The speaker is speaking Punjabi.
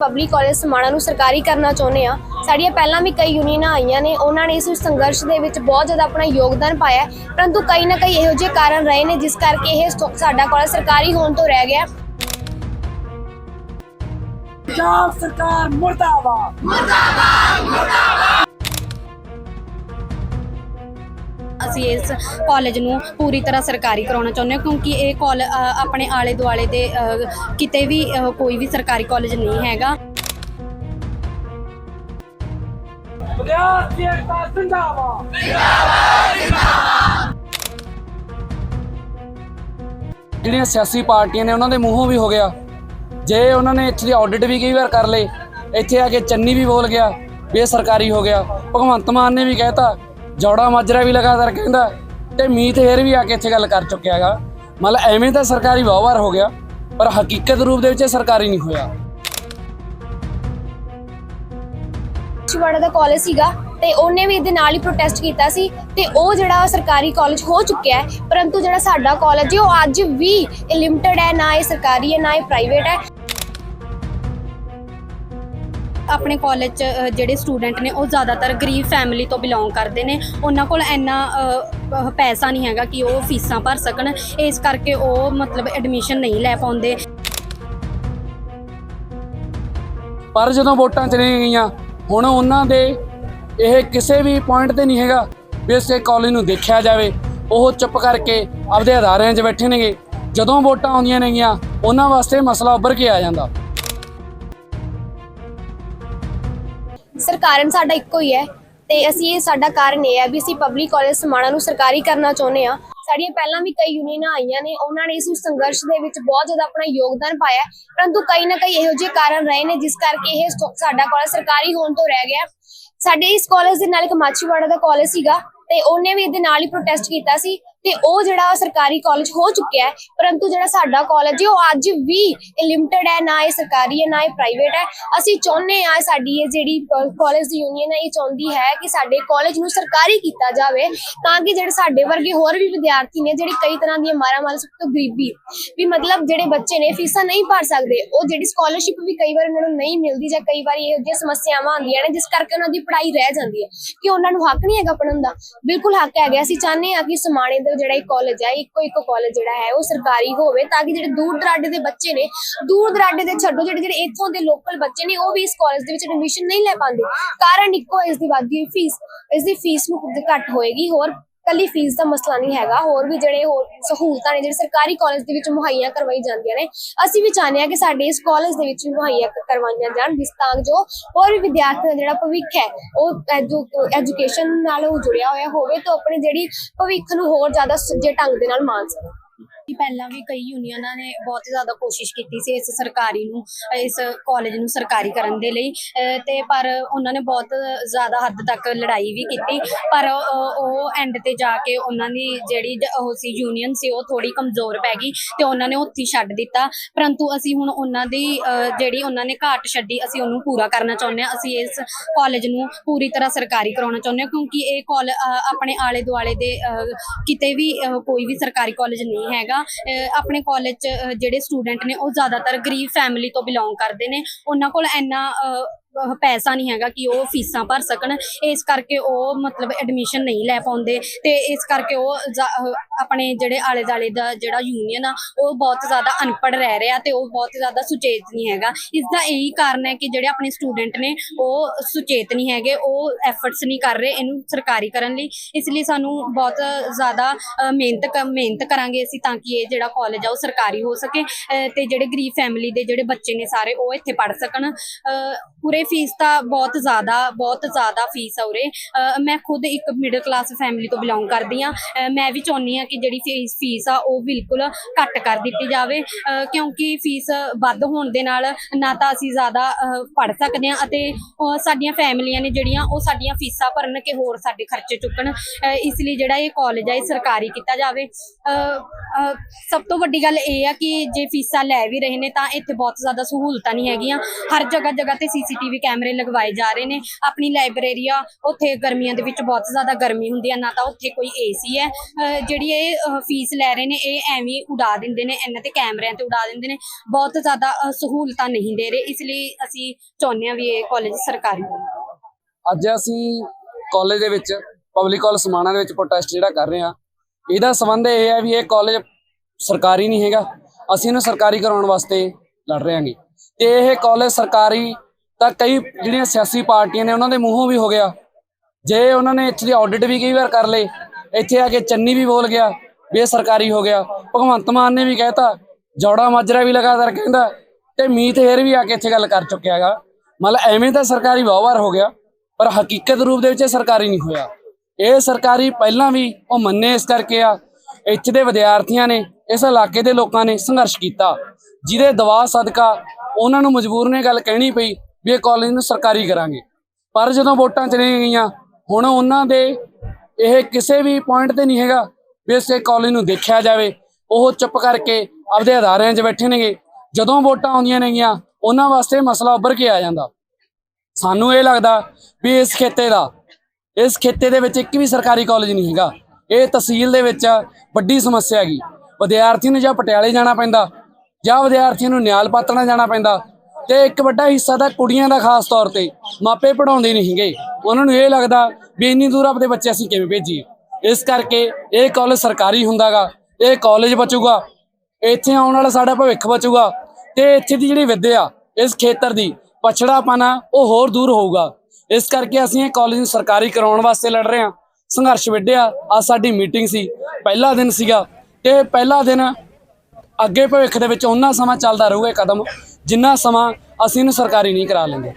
ਪਬਲਿਕ ਕਾਲਜ ਸਮਾਣਾ ਨੂੰ ਸਰਕਾਰੀ ਕਰਨਾ ਚਾਹੁੰਦੇ ਆ। ਸਾਡੀਆਂ ਪਹਿਲਾਂ ਵੀ ਕਈ ਯੂਨੀਅਨਾਂ ਆਈਆਂ ਨੇ ਉਹਨਾਂ ਨੇ ਇਸ ਸੰਘਰਸ਼ ਦੇ ਵਿੱਚ ਬਹੁਤ ਜ਼ਿਆਦਾ ਆਪਣਾ ਯੋਗਦਾਨ ਪਾਇਆ। ਪਰੰਤੂ ਕਈ ਨਾ ਕਈ ਇਹੋ ਜਿਹੇ ਕਾਰਨ ਰਹੇ ਨੇ ਜਿਸ ਕਰਕੇ ਇਹ ਸਾਡਾ ਕਾਲਜ ਸਰਕਾਰੀ ਹੋਣ ਤੋਂ ਰਹਿ ਗਿਆ। ਪੰਜਾਬ ਸਰਕਾਰ ਮੁਰਦਾਬਾਦ! ਅਸੀਂ ਇਸ ਕਾਲਜ ਨੂੰ ਪੂਰੀ ਤਰ੍ਹਾਂ ਸਰਕਾਰੀ ਕਰਾਉਣਾ ਚਾਹੁੰਦੇ ਹਾਂ ਕਿਉਂਕਿ ਇਹ ਕਾਲ ਆਪਣੇ ਆਲੇ ਦੁਆਲੇ ਦੇ ਕਿਤੇ ਵੀ ਕੋਈ ਵੀ ਸਰਕਾਰੀ ਕਾਲਜ ਨਹੀਂ ਹੈਗਾ। ਵਿਦਿਆਰਥੀ ਏਕਤਾ ਜ਼ਿੰਦਾਬਾਦ। ਜਿਹੜੀਆਂ ਸਿਆਸੀ ਪਾਰਟੀਆਂ ਨੇ ਉਹਨਾਂ ਦੇ ਮੂੰਹੋਂ ਵੀ ਹੋ ਗਿਆ। ਜੇ ਉਹਨਾਂ ਨੇ ਇੱਥੇ ਦੀ ਆਡਿਟ ਵੀ ਕਈ ਵਾਰ ਕਰ ਲਏ ਇੱਥੇ ਆ ਕੇ ਚੰਨੀ ਵੀ ਬੋਲ ਗਿਆ ਵੀ ਇਹ ਸਰਕਾਰੀ ਹੋ ਗਿਆ। ਭਗਵੰਤ ਮਾਨ ਨੇ ਵੀ ਕਹਿਤਾ ਜੌੜਾ ਮਾਜਰਾ ਵੀ ਲਗਾਤਾਰ ਕਹਿੰਦਾ ਤੇ ਮੀਤ ਹੇਰ ਵੀ ਆ ਕੇ ਇੱਥੇ ਗੱਲ ਕਰ ਚੁੱਕਿਆ ਹੈਗਾ। ਮਤਲਬ ਐਵੇਂ ਤਾਂ ਸਰਕਾਰੀ ਵਾਰ ਹੋ ਗਿਆ, ਪਰ ਹਕੀਕਤ ਰੂਪ ਦੇ ਵਿੱਚ ਇਹ ਸਰਕਾਰੀ ਨਹੀਂ ਹੋਇਆ। ਸ਼ਿਵਾੜਾ ਦਾ ਕਾਲਜ ਸੀਗਾ ਤੇ ਉਹਨੇ ਵੀ ਇਹਦੇ ਨਾਲ ਹੀ ਪ੍ਰੋਟੈਸਟ ਕੀਤਾ ਸੀ ਤੇ ਉਹ ਜਿਹੜਾ ਸਰਕਾਰੀ ਕਾਲਜ ਹੋ ਚੁੱਕਿਆ ਹੈ, ਪਰੰਤੂ ਜਿਹੜਾ ਸਾਡਾ ਕਾਲਜ ਹੈ, ਉਹ ਅੱਜ ਵੀ ਲਿਮਟਿਡ ਹੈ, ਨਾ ਇਹ ਸਰਕਾਰੀ ਹੈ, ਨਾ ਇਹ ਪ੍ਰਾਈਵੇਟ ਹੈ। ਆਪਣੇ ਕਾਲਜ 'ਚ ਅ, ਜਿਹੜੇ ਸਟੂਡੈਂਟ ਨੇ ਉਹ ਜ਼ਿਆਦਾਤਰ ਗਰੀਬ ਫੈਮਿਲੀ ਤੋਂ ਬਿਲੋਂਗ ਕਰਦੇ ਨੇ। ਉਹਨਾਂ ਕੋਲ ਇੰਨਾ ਅ, ਅ, ਪੈਸਾ ਨਹੀਂ ਹੈਗਾ ਕਿ ਉਹ ਫੀਸਾਂ ਭਰ ਸਕਣ। ਇਸ ਕਰਕੇ ਉਹ ਮਤਲਬ ਐਡਮਿਸ਼ਨ ਨਹੀਂ ਲੈ ਪਾਉਂਦੇ। ਪਰ ਜਦੋਂ ਵੋਟਾਂ ਚਲੀਆਂ ਗਈਆਂ ਹੁਣ ਉਹਨਾਂ ਦੇ ਇਹ ਕਿਸੇ ਵੀ ਪੁਆਇੰਟ ਤੇ ਨਹੀਂ ਹੈਗਾ ਵੀ ਇਸ ਕਾਲਜ ਨੂੰ ਦੇਖਿਆ ਜਾਵੇ। ਉਹ ਚੁੱਪ ਕਰਕੇ ਆਪਦੇ ਅਦਾਰਿਆਂ 'ਚ ਬੈਠੇ ਨੇਗੇ। ਜਦੋਂ ਵੋਟਾਂ ਆਉਂਦੀਆਂ ਨੇਗੀਆਂ ਉਹਨਾਂ ਵਾਸਤੇ ਮਸਲਾ ਉੱਭਰ ਕੇ ਆ ਜਾਂਦਾ। ਸਰਕਾਰਨ ਸਾਡਾ ਇੱਕੋ ਹੀ ਹੈ ਤੇ ਅਸੀਂ ਇਹ ਸਾਡਾ ਕਾਰਨ ਇਹ ਹੈ ਵੀ ਅਸੀਂ ਪਬਲਿਕ ਕਾਲਜ ਸਮਾਣਾ ਨੂੰ ਸਰਕਾਰੀ ਕਰਨਾ ਚਾਹੁੰਦੇ ਆ ਸਾਡੀਆਂ ਪਹਿਲਾਂ ਵੀ ਕਈ ਯੂਨੀਅਨਾਂ ਆਈਆਂ ਨੇ, ਉਹਨਾਂ ਨੇ ਇਸ ਸੰਘਰਸ਼ ਦੇ ਵਿੱਚ ਬਹੁਤ ਜ਼ਿਆਦਾ ਆਪਣਾ ਯੋਗਦਾਨ ਪਾਇਆ ਪਰੰਤੂ ਕਈ ਨਾ ਕਈ ਇਹੋ ਜਿਹੇ ਕਾਰਨ ਰਹੇ ਨੇ ਜਿਸ ਕਰਕੇ ਇਹ ਸਾਡਾ ਕਾਲਜ ਸਰਕਾਰੀ ਹੋਣ ਤੋਂ ਰਹਿ ਗਿਆ। ਸਾਡੇ ਇਸ ਕਾਲਜ ਦੇ ਨਾਲ ਇੱਕ ਮਾਛੀਵਾੜਾ ਦਾ ਕਾਲਜ ਸੀਗਾ ਤੇ ਉਹਨੇ ਵੀ ਇਹਦੇ ਨਾਲ ਹੀ ਪ੍ਰੋਟੈਸਟ ਕੀਤਾ ਸੀ ਤੇ ਉਹ ਜਿਹੜਾ ਸਰਕਾਰੀ ਕਾਲਜ ਹੋ ਚੁੱਕਿਆ ਹੈ, ਪਰੰਤੂ ਜਿਹੜਾ ਸਾਡਾ ਕਾਲਜ ਹੈ, ਉਹ ਅੱਜ ਵੀ ਲਿਮਟਿਡ ਹੈ, ਨਾ ਇਹ ਸਰਕਾਰੀ ਹੈ, ਨਾ ਇਹ ਪ੍ਰਾਈਵੇਟ ਹੈ। ਅਸੀਂ ਚਾਹੁੰਦੇ ਆ ਸਾਡੀ ਇਹ ਜਿਹੜੀ ਕਾਲਜ ਦੀ ਯੂਨੀਅਨ ਹੈ, ਇਹ ਚਾਹੁੰਦੀ ਹੈ ਕਿ ਸਾਡੇ ਕਾਲਜ ਨੂੰ ਸਰਕਾਰੀ ਕੀਤਾ ਜਾਵੇ ਤਾਂ ਕਿ ਜਿਹੜੇ ਸਾਡੇ ਵਰਗੇ ਹੋਰ ਵੀ ਵਿਦਿਆਰਥੀ ਨੇ, ਜਿਹੜੇ ਕਈ ਤਰ੍ਹਾਂ ਦੀਆਂ ਮਾਰਾ ਮਾਰ ਸਭ ਤੋਂ ਗਰੀਬੀ, ਵੀ ਮਤਲਬ ਜਿਹੜੇ ਬੱਚੇ ਨੇ, ਫੀਸਾਂ ਨਹੀਂ ਭਰ ਸਕਦੇ, ਉਹ ਜਿਹੜੀ ਸਕਾਲਰਸ਼ਿਪ ਵੀ ਕਈ ਵਾਰ ਉਹਨਾਂ ਨੂੰ ਨਹੀਂ ਮਿਲਦੀ ਜਾਂ ਕਈ ਵਾਰੀ ਇਹੋ ਜਿਹੀਆਂ ਸਮੱਸਿਆਵਾਂ ਆਉਂਦੀਆਂ ਨੇ, ਜਿਸ ਕਰਕੇ ਉਹਨਾਂ ਦੀ ਪੜ੍ਹਾਈ ਰਹਿ ਜਾਂਦੀ ਹੈ। ਕਿ ਉਹਨਾਂ ਨੂੰ ਹੱਕ ਨਹੀਂ ਹੈਗਾ ਪੜ੍ਹਨ ਦਾ। ਬਿਲਕੁਲ ਹੱਕ ਹੈਗਾ ਅਸੀਂ ਚਾਹੁੰਦੇ ਹਾਂ ਕਿ ਸਮਾਣੇ ਦਾ ਜਿਹੜਾ ਇਹ ਕਾਲਜ ਹੈ ਇੱਕੋ ਇੱਕੋ ਕਾਲਜ ਜਿਹੜਾ ਹੈ, ਉਹ ਸਰਕਾਰੀ ਹੋਵੇ ਤਾਂ ਕਿ ਜਿਹੜੇ ਦੂਰ ਦਰਾਡੇ ਦੇ ਬੱਚੇ ਨੇ, ਦੂਰ ਦਰਾਡੇ ਦੇ ਛੱਡੋ, ਜਿਹੜੇ ਜਿਹੜੇ ਇੱਥੋਂ ਦੇ ਲੋਕਲ ਬੱਚੇ ਨੇ, ਉਹ ਵੀ ਇਸ ਕਾਲਜ ਦੇ ਵਿੱਚ ਐਡਮਿਸ਼ਨ ਨਹੀਂ ਲੈ ਪਾਉਂਦੇ। ਕਾਰਨ ਇੱਕੋ ਇਸ ਦੀ ਵੱਧਦੀ ਹੋਈ ਫੀਸ ਇਸ ਦੀ ਫੀਸ ਨੂੰ ਘੱਟ ਹੋਏਗੀ। ਹੋਰ ਕੱਲੀ ਫੀਸ ਦਾ ਮਸਲਾ ਨਹੀਂ ਹੈਗਾ, ਹੋਰ ਵੀ ਜਿਹੜੇ ਹੋਰ ਸਹੂਲਤਾਂ ਨੇ, ਜਿਹੜੇ ਸਰਕਾਰੀ ਕਾਲਜ ਦੇ ਵਿੱਚ ਮੁਹੱਈਆ ਕਰਵਾਈ ਜਾਂਦੀਆਂ ਨੇ, ਅਸੀਂ ਵੀ ਚਾਹੁੰਦੇ ਹਾਂ ਕਿ ਸਾਡੇ ਇਸ ਕਾਲਜ ਦੇ ਵਿੱਚ ਮੁਹੱਈਆ ਕਰਵਾਈਆਂ ਜਾਣ, ਜਿਸ ਤਾਂ ਜੋ ਹੋਰ ਵੀ ਵਿਦਿਆਰਥੀਆਂ ਦਾ ਜਿਹੜਾ ਭਵਿੱਖ ਹੈ, ਉਹ ਐਜੂਕੇਸ਼ਨ ਨਾਲ ਉਹ ਜੁੜਿਆ ਹੋਇਆ ਹੋਵੇ, ਤਾਂ ਆਪਣੀ ਜਿਹੜੀ ਭਵਿੱਖ ਨੂੰ ਹੋਰ ਜ਼ਿਆਦਾ ਸੁੱਜੇ ਢੰਗ ਦੇ ਨਾਲ ਮਾਣ ਸਕਣ। ਕਿ ਪਹਿਲਾਂ ਵੀ ਕਈ ਯੂਨੀਅਨਾਂ ਨੇ ਬਹੁਤ ਜ਼ਿਆਦਾ ਕੋਸ਼ਿਸ਼ ਕੀਤੀ ਸੀ ਇਸ ਸਰਕਾਰੀ ਨੂੰ, ਇਸ ਕਾਲਜ ਨੂੰ ਸਰਕਾਰੀ ਕਰਨ ਦੇ ਲਈ, ਅਹ ਤੇ ਪਰ ਉਹਨਾਂ ਨੇ ਬਹੁਤ ਜ਼ਿਆਦਾ ਹੱਦ ਤੱਕ ਲੜਾਈ ਵੀ ਕੀਤੀ। ਪਰ ਉਹ ਐਂਡ ਤੇ ਜਾ ਕੇ ਉਹਨਾਂ ਦੀ ਜਿਹੜੀ ਉਹ ਸੀ ਯੂਨੀਅਨ ਸੀ, ਉਹ ਥੋੜੀ ਕਮਜ਼ੋਰ ਪੈ ਗਈ ਤੇ ਉਹਨਾਂ ਨੇ ਉੱਥੇ ਛੱਡ ਦਿੱਤਾ। ਪਰੰਤੂ ਅਸੀਂ ਹੁਣ ਉਹਨਾਂ ਦੀ ਜਿਹੜੀ ਉਹਨਾਂ ਨੇ ਘਾਟ ਛੱਡੀ, ਅਸੀਂ ਉਹਨੂੰ ਪੂਰਾ ਕਰਨਾ ਚਾਹੁੰਦੇ ਹਾਂ। ਅਸੀਂ ਇਸ ਕਾਲਜ ਨੂੰ ਪੂਰੀ ਤਰ੍ਹਾਂ ਸਰਕਾਰੀ ਕਰਾਉਣਾ ਚਾਹੁੰਦੇ ਹਾਂ, ਕਿਉਂਕਿ ਇਹ ਕਾਲਜ ਆਪਣੇ ਆਲੇ ਦੁਆਲੇ ਦੇ ਕਿਤੇ ਵੀ ਕੋਈ ਵੀ ਸਰਕਾਰੀ ਕਾਲਜ ਨਹੀਂ ਹੈਗਾ। ਅਹ, ਆਪਣੇ ਕਾਲਜ 'ਚ ਜਿਹੜੇ ਸਟੂਡੈਂਟ ਨੇ ਉਹ ਜ਼ਿਆਦਾਤਰ ਗਰੀਬ ਫੈਮਿਲੀ ਤੋਂ ਬਿਲੋਂਗ ਕਰਦੇ ਨੇ। ਉਹਨਾਂ ਕੋਲ ਇੰਨਾ ਅਹ, ਪੈਸਾ ਨਹੀਂ ਹੈਗਾ ਕਿ ਉਹ ਫੀਸਾਂ ਭਰ ਸਕਣ। ਇਸ ਕਰਕੇ ਉਹ ਮਤਲਬ ਐਡਮਿਸ਼ਨ ਨਹੀਂ ਲੈ ਪਾਉਂਦੇ ਤੇ ਇਸ ਕਰਕੇ ਉਹ ਆਪਣੇ ਜਿਹੜੇ ਆਲੇ ਦੁਆਲੇ ਦਾ ਜਿਹੜਾ ਯੂਨੀਅਨ ਆ ਉਹ ਬਹੁਤ ਜ਼ਿਆਦਾ ਅਨਪੜ੍ਹ ਰਹਿ ਰਿਹਾ ਤੇ ਉਹ ਬਹੁਤ ਜ਼ਿਆਦਾ ਸੁਚੇਤ ਨਹੀਂ ਹੈਗਾ। ਇਸ ਦਾ ਇਹੀ ਕਾਰਨ ਹੈ ਕਿ ਜਿਹੜੇ ਆਪਣੇ ਸਟੂਡੈਂਟ ਨੇ ਉਹ ਸੁਚੇਤ ਨਹੀਂ ਹੈਗੇ ਉਹ ਐਫਰਟਸ ਨਹੀਂ ਕਰ ਰਹੇ ਇਹਨੂੰ ਸਰਕਾਰੀ ਕਰਨ ਲਈ। ਇਸ ਲਈ ਸਾਨੂੰ ਬਹੁਤ ਜ਼ਿਆਦਾ ਮਿਹਨਤ ਮਿਹਨਤ ਕਰਾਂਗੇ ਅਸੀਂ ਤਾਂ ਕਿ ਇਹ ਜਿਹੜਾ ਕਾਲਜ ਆ ਉਹ ਸਰਕਾਰੀ ਹੋ ਸਕੇ ਅਹ, ਤੇ ਜਿਹੜੇ ਗਰੀਬ ਫੈਮਿਲੀ ਦੇ ਜਿਹੜੇ ਬੱਚੇ ਨੇ ਸਾਰੇ ਉਹ ਇੱਥੇ ਪੜ੍ਹ ਸਕਣ। ਪੂਰੇ ਫੀਸ ਤਾਂ ਬਹੁਤ ਜ਼ਿਆਦਾ ਬਹੁਤ ਜ਼ਿਆਦਾ ਫੀਸ ਆ ਉਰੇ। ਮੈਂ ਖੁਦ ਇੱਕ ਮਿਡਲ ਕਲਾਸ ਫੈਮਿਲੀ ਤੋਂ ਬਿਲੋਂਗ ਕਰਦੀ ਆ ਮੈਂ ਵੀ ਚਾਹੁੰਦੀ ਆ ਕਿ ਜਿਹੜੀ ਫੀਸ ਫੀਸ ਆ, ਉਹ ਬਿਲਕੁਲ ਘੱਟ ਕਰ ਦਿੱਤੀ ਜਾਵੇ। ਕਿਉਂਕਿ ਫੀਸ ਵੱਧ ਹੋਣ ਦੇ ਨਾਲ ਨਾ ਤਾਂ ਅਸੀਂ ਜ਼ਿਆਦਾ ਪੜ ਸਕਦੇ ਆ ਅਤੇ ਸਾਡੀਆਂ ਫੈਮਲੀਆਂ ਨੇ ਜਿਹੜੀਆਂ, ਉਹ ਸਾਡੀਆਂ ਫੀਸਾਂ ਭਰਨ ਕਿ ਹੋਰ ਸਾਡੇ ਖਰਚੇ ਚੁੱਕਣ। ਇਸ ਲਈ ਜਿਹੜਾ ਇਹ ਕਾਲਜ ਆ, ਇਹ ਸਰਕਾਰੀ ਕੀਤਾ ਜਾਵੇ। ਸਭ ਤੋਂ ਵੱਡੀ ਗੱਲ ਇਹ ਆ ਕਿ ਜੇ ਫੀਸਾਂ ਲੈ ਵੀ ਰਹੇ ਨੇ ਤਾਂ ਇੱਥੇ ਬਹੁਤ ਜ਼ਿਆਦਾ ਸਹੂਲਤਾਂ ਨਹੀਂ ਹੈਗੀਆਂ। ਹਰ ਜਗ੍ਹਾ ਜਗ੍ਹਾ ਤੇ ਸੀਸੀਟੀਵੀ ਸੀਸੀਟੀਵੀ ਕੈਮਰੇ ਲਗਵਾਏ ਜਾ ਰਹੇ ਨੇ। ਆਪਣੀ ਲਾਇਬ੍ਰੇਰੀ ਆ, ਉੱਥੇ ਗਰਮੀਆਂ ਦੇ ਵਿੱਚ ਬਹੁਤ ਜ਼ਿਆਦਾ ਗਰਮੀ ਹੁੰਦੀ ਆ, ਨਾ ਤਾਂ ਉੱਥੇ ਕੋਈ ਏਸੀ ਹੈ। ਜਿਹੜੀ ਇਹ ਫੀਸ ਲੈ ਰਹੇ ਨੇ, ਇਹ ਐਵੇਂ ਉਡਾ ਦਿੰਦੇ ਨੇ, ਇਹਨਾਂ ਤੇ ਕੈਮਰਿਆਂ ਤੇ ਉਡਾ ਦਿੰਦੇ ਨੇ। ਬਹੁਤ ਜ਼ਿਆਦਾ ਸਹੂਲਤਾਂ ਨਹੀਂ ਦੇ ਰਹੇ, ਇਸ ਲਈ ਅਸੀਂ ਚਾਹੁੰਦੇ ਹਾਂ ਵੀ ਇਹ ਕਾਲਜ ਸਰਕਾਰੀ ਅੱਜ ਅਸੀਂ ਕਾਲਜ ਦੇ ਵਿੱਚ ਪਬਲਿਕ ਕਾਲਜ ਸਮਾਣਾ ਦੇ ਵਿੱਚ ਪ੍ਰੋਟੈਸਟ ਜਿਹੜਾ ਕਰ ਰਹੇ ਹਾਂ, ਇਹਦਾ ਸੰਬੰਧ ਇਹ ਹੈ ਵੀ ਇਹ ਕਾਲਜ ਸਰਕਾਰੀ ਨਹੀਂ ਹੈਗਾ। ਅਸੀਂ ਇਹਨੂੰ ਸਰਕਾਰੀ ਕਰਾਉਣ ਵਾਸਤੇ ਲੜ ਰਹੇ ਹਾਂਗੇ। ਤੇ ਇਹ ਕਾਲਜ ਸਰਕਾਰੀ ਤਾਂ ਕਈ ਜਿਹੜੀਆਂ ਸਿਆਸੀ ਪਾਰਟੀਆਂ ਨੇ ਉਹਨਾਂ ਦੇ ਮੂੰਹੋਂ ਵੀ ਹੋ ਗਿਆ। ਜੇ ਉਹਨਾਂ ਨੇ ਇੱਥੇ ਦੀ ਆਡਿਟ ਵੀ ਕਈ ਵਾਰ ਕਰ ਲਏ, ਇੱਥੇ ਆ ਕੇ ਚੰਨੀ ਵੀ ਬੋਲ ਗਿਆ ਵੀ ਇਹ ਸਰਕਾਰੀ ਹੋ ਗਿਆ। ਭਗਵੰਤ ਮਾਨ ਨੇ ਵੀ ਕਹਿਤਾ, ਜੌੜਾ ਮਾਜਰਾ ਵੀ ਲਗਾਤਾਰ ਕਹਿੰਦਾ ਤੇ ਮੀਤ ਹੇਰ ਵੀ ਆ ਕੇ ਇੱਥੇ ਗੱਲ ਕਰ ਚੁੱਕਿਆ ਹੈਗਾ। ਮਤਲਬ ਐਵੇਂ ਤਾਂ ਸਰਕਾਰੀ ਬਹੁਤ ਵਾਰ ਹੋ ਗਿਆ, ਪਰ ਹਕੀਕਤ ਰੂਪ ਦੇ ਵਿੱਚ ਇਹ ਸਰਕਾਰੀ ਨਹੀਂ ਹੋਇਆ। ਇਹ ਸਰਕਾਰੀ ਪਹਿਲਾਂ ਵੀ ਉਹ ਮੰਨੇ ਇਸ ਕਰਕੇ ਆ, ਇੱਥੇ ਦੇ ਵਿਦਿਆਰਥੀਆਂ ਨੇ, ਇਸ ਇਲਾਕੇ ਦੇ ਲੋਕਾਂ ਨੇ ਸੰਘਰਸ਼ ਕੀਤਾ। ਜਿਹਦੇ ਦਬਾਅ ਸਦਕਾ ਉਹਨਾਂ ਨੂੰ ਮਜਬੂਰ ਨੇ ਗੱਲ ਕਹਿਣੀ ਪਈ ਵੀ ਇਹ ਕਾਲਜ ਨੂੰ ਸਰਕਾਰੀ ਕਰਾਂਗੇ। ਪਰ ਜਦੋਂ ਵੋਟਾਂ ਚਲੀਆਂ ਗਈਆਂ, ਹੁਣ ਉਹਨਾਂ ਦੇ ਇਹ ਕਿਸੇ ਵੀ ਪੁਆਇੰਟ ਤੇ ਨਹੀਂ ਹੈਗਾ ਵੀ ਇਸ ਕਾਲਜ ਨੂੰ ਦੇਖਿਆ ਜਾਵੇ। ਉਹ ਚੁੱਪ ਕਰਕੇ ਆਪਦੇ ਅਦਾਰਿਆਂ 'ਚ ਬੈਠੇ ਨੇਗੇ। ਜਦੋਂ ਵੋਟਾਂ ਆਉਂਦੀਆਂ ਨੇਗੀਆਂ, ਉਹਨਾਂ ਵਾਸਤੇ ਮਸਲਾ ਉੱਭਰ ਕੇ ਆ ਜਾਂਦਾ। ਸਾਨੂੰ ਇਹ ਲੱਗਦਾ ਵੀ ਇਸ ਖੇਤੇ ਦਾ, ਇਸ ਖੇਤੇ ਦੇ ਵਿੱਚ ਇੱਕ ਵੀ ਸਰਕਾਰੀ ਕਾਲਜ ਨਹੀਂ ਹੈਗਾ। ਇਹ ਤਹਿਸੀਲ ਦੇ ਵਿੱਚ ਵੱਡੀ ਸਮੱਸਿਆ ਹੈਗੀ। ਵਿਦਿਆਰਥੀ ਨੂੰ ਜਾਂ ਪਟਿਆਲੇ ਜਾਣਾ ਪੈਂਦਾ, ਜਾਂ ਵਿਦਿਆਰਥੀਆਂ ਨੂੰ ਨਿਆਲ ਪਾਤਣਾ ਜਾਣਾ ਪੈਂਦਾ। ਤੇ ਇੱਕ ਵੱਡਾ ਹਿੱਸਾ ਤਾਂ ਕੁੜੀਆਂ ਦਾ ਖਾਸ ਤੌਰ ਤੇ। ਮਾਪੇ ਪੜਾਉਂਦੇ ਨਹੀਂ ਹੈਗੇ ਉਹਨਾਂ ਨੂੰ ਇਹ ਲੱਗਦਾ ਵੀ ਇੰਨੀ ਦੂਰ ਆਪਣੇ ਬੱਚੇ ਅਸੀਂ ਕਿਵੇਂ ਭੇਜੀਏ। ਇਸ ਕਰਕੇ ਇਹ ਕਾਲਜ ਸਰਕਾਰੀ ਹੁੰਦਾਗਾ। ਇਹ ਕਾਲਜ ਬਚੂਗਾ। ਇੱਥੇ ਆਉਣ ਵਾਲਾ ਸਾਡਾ ਭਵਿੱਖ ਬਚੂਗਾ। ਤੇ ਇੱਥੇ ਦੀ ਜਿਹੜੀ ਵਿੱਦਿਆ, ਇਸ ਖੇਤਰ ਦੀ ਪਛੜਾਪਨਾ ਉਹ ਹੋਰ ਦੂਰ ਹੋਊਗਾ। ਇਸ ਕਰਕੇ ਅਸੀਂ ਇਹ ਕਾਲਜ ਨੂੰ ਸਰਕਾਰੀ ਕਰਾਉਣ ਵਾਸਤੇ ਲੜ ਰਹੇ ਹਾਂ। ਸੰਘਰਸ਼ ਵਿੱਢਿਆ। ਅੱਜ ਸਾਡੀ ਮੀਟਿੰਗ ਸੀ। ਪਹਿਲਾ ਦਿਨ ਸੀਗਾ। ਤੇ ਪਹਿਲਾ ਦਿਨ ਅੱਗੇ ਭਵਿੱਖ ਦੇ ਵਿੱਚ ਉਹਨਾਂ ਸਮਾਂ ਚੱਲਦਾ ਰਹੂਗਾ ਕਦਮ। ਜਿੰਨਾ ਸਮਾਂ ਅਸੀਂ ਇਹਨੂੰ ਸਰਕਾਰੀ ਨਹੀਂ ਕਰਾ ਲੈਂਦੇ।